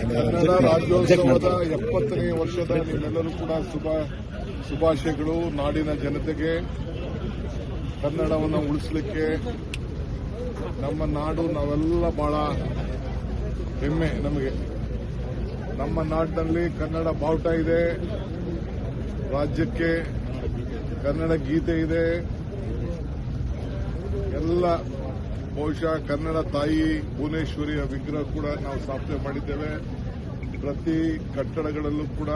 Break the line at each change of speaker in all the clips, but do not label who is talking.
ಕನ್ನಡ ರಾಜ್ಯೋತ್ಸವದ ಎಪ್ಪತ್ತನೇ ವರ್ಷದ ನಿಮ್ಮೆಲ್ಲರೂ ಕೂಡ ಶುಭ ಶುಭಾಶಯಗಳು. ನಾಡಿನ ಜನತೆಗೆ ಕನ್ನಡವನ್ನು ಉಳಿಸಲಿಕ್ಕೆ ನಮ್ಮ ನಾಡು ನಾವೆಲ್ಲ ಬಹಳ ಹೆಮ್ಮೆ ನಮಗೆ. ನಮ್ಮ ನಾಡಿನಲ್ಲಿ ಕನ್ನಡ ಬಾವುಟ ಇದೆ. ರಾಜ್ಯಕ್ಕೆ ಕನ್ನಡ ಗೀತೆ ಇದೆ. ಎಲ್ಲ ಬಹುಶಃ ಕನ್ನಡ ತಾಯಿ ಭುವನೇಶ್ವರಿಯ ವಿಗ್ರಹ ಕೂಡ ನಾವು ಸ್ಥಾಪನೆ ಮಾಡಿದ್ದೇವೆ. ಪ್ರತಿ ಕಟ್ಟಡಗಳಲ್ಲೂ ಕೂಡ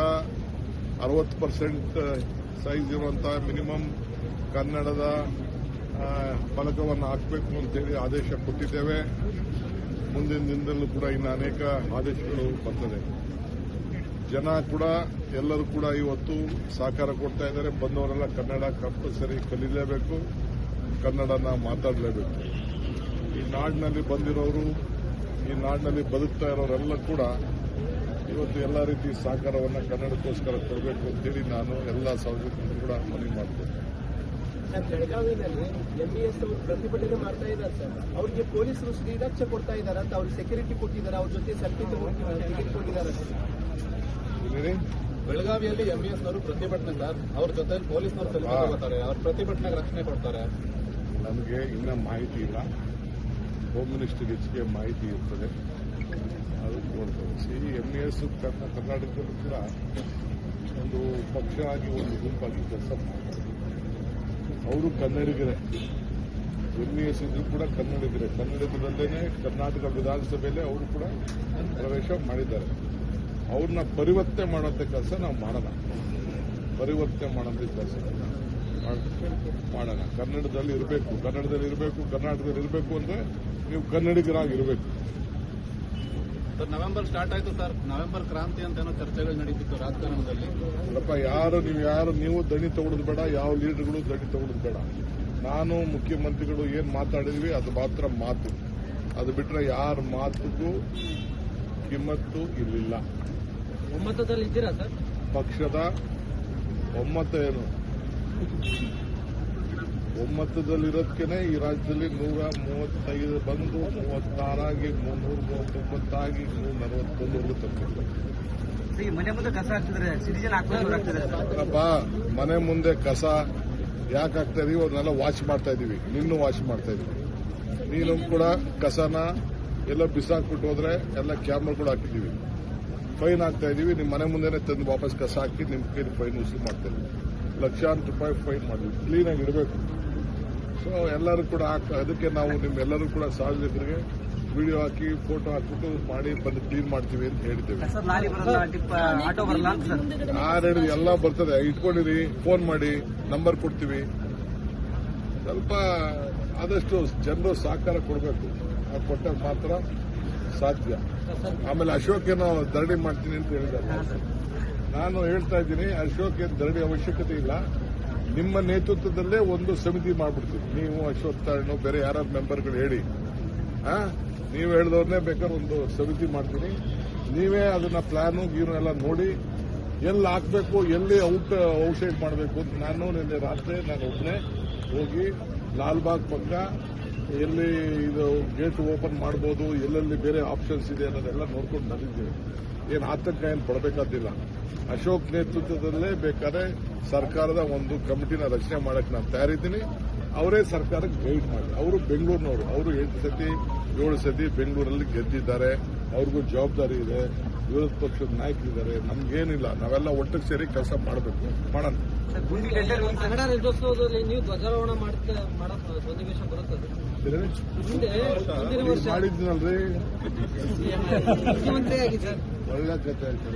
ಅರವತ್ತು ಪರ್ಸೆಂಟ್ ಸೈಜ್ ಇರುವಂತಹ ಮಿನಿಮಮ್ ಕನ್ನಡದ ಫಲಕವನ್ನು ಹಾಕಬೇಕು ಅಂತೇಳಿ ಆದೇಶ ಕೊಟ್ಟಿದ್ದೇವೆ. ಮುಂದಿನ ದಿನದಲ್ಲೂ ಕೂಡ ಇನ್ನು ಅನೇಕ ಆದೇಶಗಳು ಬರ್ತದೆ. ಜನ ಕೂಡ, ಎಲ್ಲರೂ ಕೂಡ ಇವತ್ತು ಸಹಕಾರ ಕೊಡ್ತಾ ಇದ್ದಾರೆ. ಬಂದವರೆಲ್ಲ ಕನ್ನಡ ಕಂಪಲ್ಸರಿ ಕಲೀಲೇಬೇಕು. ಕನ್ನಡನ ಮಾತಾಡಲೇಬೇಕು. ಈ ನಾಡಿನಲ್ಲಿ ಬಂದಿರೋರು ಈ ನಾಡಿನಲ್ಲಿ ಬದುಕ್ತಾ ಇರೋರೆಲ್ಲ ಕೂಡ ಇವತ್ತು ಎಲ್ಲ ರೀತಿ ಸಹಕಾರವನ್ನು ಕನ್ನಡಕ್ಕೋಸ್ಕರ ಕೊಡಬೇಕು ಅಂತೇಳಿ ನಾನು ಎಲ್ಲ ಸಾರ್ವಜನಿಕರು ಕೂಡ ಮನವಿ ಮಾಡ್ತೇನೆ.
ಬೆಳಗಾವಿನಲ್ಲಿ ಎಂಇಎಸ್ ಅವರು ಪ್ರತಿಭಟನೆ ಮಾಡ್ತಾ ಇದ್ದಾರೆ ಸರ್. ಅವರಿಗೆ ಪೊಲೀಸರು ಶ್ರೀರಕ್ಷೆ ಕೊಡ್ತಾ ಇದ್ದಾರೆ ಅಂತ ಅವ್ರಿಗೆ ಸೆಕ್ಯೂರಿಟಿ ಕೊಟ್ಟಿದ್ದಾರೆ. ಅವ್ರ ಜೊತೆ ಸೆಲ್ಫಿ ತೆಗೆದುಕೊಂಡಿದ್ದಾರೆ
ಬೆಳಗಾವಿಯಲ್ಲಿ ಎಂಇಎಸ್ ಅವರು ಪ್ರತಿಭಟನೆ ಸರ್. ಅವ್ರ ಜೊತೆ ಪೊಲೀಸ್ನವರು ಸೆಲ್ಫಿ
ಹಾ.
ತಗೋತಾರೆ. ಅವ್ರ ಪ್ರತಿಭಟನೆಗೆ ರಕ್ಷಣೆ ಕೊಡ್ತಾರೆ.
ನಮಗೆ ಇನ್ನ ಮಾಹಿತಿ ಇಲ್ಲ. ಹೋಮ್ ಮಿನಿಸ್ಟರ್ ಹೆಚ್ಚಿಗೆ ಮಾಹಿತಿ ಇರ್ತದೆ. ಅದು ನೋಡ್ತೇವೆ ಸಿ ಎಂ ಎಸ್ ಕರ್ನಾಟಕದಲ್ಲೂ ಕೂಡ ಒಂದು ಪಕ್ಷ ಆಗಿ ಒಂದು ಗುಂಪಾಗಿ ಕೆಲಸ ಮಾಡ್ತಾರೆ. ಅವರು ಕನ್ನಡಿಗರೇ. ಎಂ ಎಸ್ ಇದ್ರು ಕೂಡ ಕನ್ನಡಿಗರೇ. ಕನ್ನಡಿಗರಲ್ಲೇ ಕರ್ನಾಟಕ ವಿಧಾನಸಭೆಯಲ್ಲಿ ಅವರು ಕೂಡ ಪ್ರವೇಶ ಮಾಡಿದ್ದಾರೆ. ಅವ್ರನ್ನ ಪರಿವರ್ತನೆ ಮಾಡೋಂಥ ಕೆಲಸ ನಾವು ಮಾಡೋಣ ಪರಿವರ್ತನೆ ಮಾಡೋಂಥ ಕೆಲಸ. ಮಾಡೋಣ. ಕನ್ನಡದಲ್ಲಿ ಇರಬೇಕು. ಕನ್ನಡದಲ್ಲಿ ಇರಬೇಕು ಕರ್ನಾಟಕದಲ್ಲಿ ಇರಬೇಕು ಅಂದ್ರೆ ನೀವು ಕನ್ನಡಿಗರಾಗಿರಬೇಕು.
ಸರ್ ನವೆಂಬರ್ ಸ್ಟಾರ್ಟ್ ಆಯ್ತು ಸರ್. ನವೆಂಬರ್ ಕ್ರಾಂತಿ ಅಂತ ಏನೋ ಚರ್ಚೆಗಳು ನಡೀತಿತ್ತು ರಾಜಕಾರಣದಲ್ಲಿ.
ಅಲ್ಲಪ್ಪ ಯಾರು ನೀವು ಯಾರು ನೀವು ದಣಿ ತಗೊಳ್ಳೋದು ಬೇಡ ಯಾವ ಲೀಡರ್ಗಳು ದಣಿ ತಗೊಳ್ಳೋದು ಬೇಡ. ನಾನು ಮುಖ್ಯಮಂತ್ರಿಗಳು ಏನ್ ಮಾತಾಡಿದ್ವಿ ಅದು ಮಾತ್ರ ಮಾತು. ಅದು ಬಿಟ್ರೆ ಯಾರ ಮಾತಿಗೂ ಕಿಮ್ಮತ್ತು ಇರಲಿಲ್ಲ.
ಒಮ್ಮತದಲ್ಲಿ ಇದ್ದೀರಾ ಸರ್?
ಪಕ್ಷದ ಒಮ್ಮತ ಏನು? ಒಮ್ಮತದಲ್ಲಿರೋದಕ್ಕೇನೆ ಈ ರಾಜ್ಯದಲ್ಲಿ ನೂರ ಮೂವತ್ತೈದು ಬಂದು ಮೂವತ್ತಾರಾಗಿ ಮುನ್ನೂರ ಮೂವತ್ತೊಂಬತ್ತಾಗಿ ನೂರ ನಲವತ್ತೊಂದು ತಲುಪಿದ್ದಾರೆ
ಮನೆ ಮುಂದೆ ಕಸ
ಯಾಕೆ ಹಾಕ್ತಾ ಇದೀವಿ ಅವ್ರನ್ನೆಲ್ಲ ವಾಶ್ ಮಾಡ್ತಾ ಇದೀವಿ. ನಿನ್ನೂ ವಾಶ್ ಮಾಡ್ತಾ ಇದೀವಿ. ನೀನು ಕೂಡ ಕಸನ ಎಲ್ಲ ಬಿಸಾಕ್ಬಿಟ್ಟು ಹೋದ್ರೆ ಎಲ್ಲ ಕ್ಯಾಮ್ರಾ ಕೂಡ ಹಾಕಿದೀವಿ ಫೈನ್ ಹಾಕ್ತಾ ಇದೀವಿ. ನಿಮ್ಮ ಮನೆ ಮುಂದೆನೆ ತಂದು ವಾಪಸ್ ಕಸ ಹಾಕಿ ನಿಮ್ಮ ಕೈ ಫೈನ್ ವಸೂಲು ಮಾಡ್ತಾ ಇದೀವಿ. ಲಕ್ಷಾಂತರ ರೂಪಾಯಿ ಫೈನ್ ಮಾಡಿದ್ವಿ. ಕ್ಲೀನಾಗಿ ಇಡಬೇಕು ಸೊ ಎಲ್ಲರೂ ಕೂಡ ಹಾಕ್- ಅದಕ್ಕೆ ನಾವು ನಿಮ್ಮೆಲ್ಲರೂ ಕೂಡ ಸಾರ್ವಜನಿಕರಿಗೆ ವಿಡಿಯೋ ಹಾಕಿ ಫೋಟೋ ಹಾಕ್ಬಿಟ್ಟು ಮಾಡಿ ಬಂದು ಕ್ಲೀನ್ ಮಾಡ್ತೀವಿ ಅಂತ ಹೇಳಿದ್ದೇವೆ. ಯಾರು ಎಲ್ಲ ಬರ್ತದೆ. ಇಟ್ಕೊಂಡಿರಿ ಫೋನ್ ಮಾಡಿ ನಂಬರ್ ಕೊಡ್ತೀವಿ. ಸ್ವಲ್ಪ ಆದಷ್ಟು ಜನರು ಸಹಕಾರ ಕೊಡಬೇಕು. ಅದು ಕೊಟ್ಟಾಗ ಮಾತ್ರ ಸಾಧ್ಯ. ಆಮೇಲೆ ಅಶೋಕ್ ಏನೋ ಧರಣಿ ಮಾಡ್ತೀನಿ ಅಂತ ಹೇಳಿದ್ದಾರೆ. ನಾನು ಹೇಳ್ತಾ ಇದ್ದೀನಿ ಅಶೋಕ್ ಏನು ದರಡಿ ಅವಶ್ಯಕತೆ ಇಲ್ಲ. ನಿಮ್ಮ ನೇತೃತ್ವದಲ್ಲೇ ಒಂದು ಸಮಿತಿ ಮಾಡ್ಬಿಡ್ತೀವಿ. ನೀವು ಅಶೋಕ್ ತಾಳ್ನು, ಬೇರೆ ಯಾರಾದ್ರು ಮೆಂಬರ್ಗಳು ಹೇಳಿ. ನೀವು ಹೇಳಿದವ್ರನ್ನೇ ಬೇಕಾದ್ರೆ ಒಂದು ಸಮಿತಿ ಮಾಡ್ತೀನಿ. ನೀವೇ ಅದನ್ನ ಪ್ಲಾನು, ಗೀನು ಎಲ್ಲ ನೋಡಿ, ಎಲ್ಲಿ ಹಾಕಬೇಕು, ಎಲ್ಲಿ ಔಟ್ ಔಟ್ಸೈಡ್ ಮಾಡಬೇಕು ಅಂತ ನಾನು ನಿನ್ನೆ ರಾತ್ರಿ ನಾನು ಒಬ್ಬನೇ ಹೋಗಿ ಲಾಲ್ಬಾಗ್ ಪಕ್ಕ ಎಲ್ಲಿ ಇದು ಗೇಟ್ ಓಪನ್ ಮಾಡ್ಬೋದು ಎಲ್ಲೆಲ್ಲಿ ಬೇರೆ ಆಪ್ಷನ್ಸ್ ಇದೆ ಅನ್ನೋದೆಲ್ಲ ನೋಡ್ಕೊಂಡು ಬಂದಿದ್ದೀವಿ. ಏನು ಆತಂಕ ಏನು ಪಡಬೇಕಾದಿಲ್ಲ. ಅಶೋಕ್ ನೇತೃತ್ವದಲ್ಲೇ ಬೇಕಾದ್ರೆ ಸರ್ಕಾರದ ಒಂದು ಕಮಿಟಿನ ರಚನೆ ಮಾಡಕ್ಕೆ ನಾನು ತಯಾರಿದ್ದೀನಿ. ಅವರೇ ಸರ್ಕಾರಕ್ಕೆ ಗೈಡ್ ಮಾಡಿ. ಅವರು ಬೆಂಗಳೂರಿನವರು. ಅವರು ಎಂಟು ಸತಿ ಏಳು ಸತಿ ಬೆಂಗಳೂರಲ್ಲಿ ಗೆದ್ದಿದ್ದಾರೆ. ಅವ್ರಿಗೂ ಜವಾಬ್ದಾರಿ ಇದೆ. ವಿರೋಧ ಪಕ್ಷದ ನಾಯಕರಿದ್ದಾರೆ. ನಮ್ಗೇನಿಲ್ಲ. ನಾವೆಲ್ಲ ಒಟ್ಟಿಗೆ ಸೇರಿ ಕೆಲಸ ಮಾಡಬೇಕು. ಮಾಡೋಣ.
ನೀವು ಧ್ವಜಾರೋಹಣ ಮಾಡ್ತಾ ಮಾಡೋ ಸನ್ನಿವೇಶ ಬರುತ್ತದೆ
ಮಾಡಿದ್ನಲ್ರಿ? ಒಳ್ಳೆ ಕಥೆ ಆಯ್ತು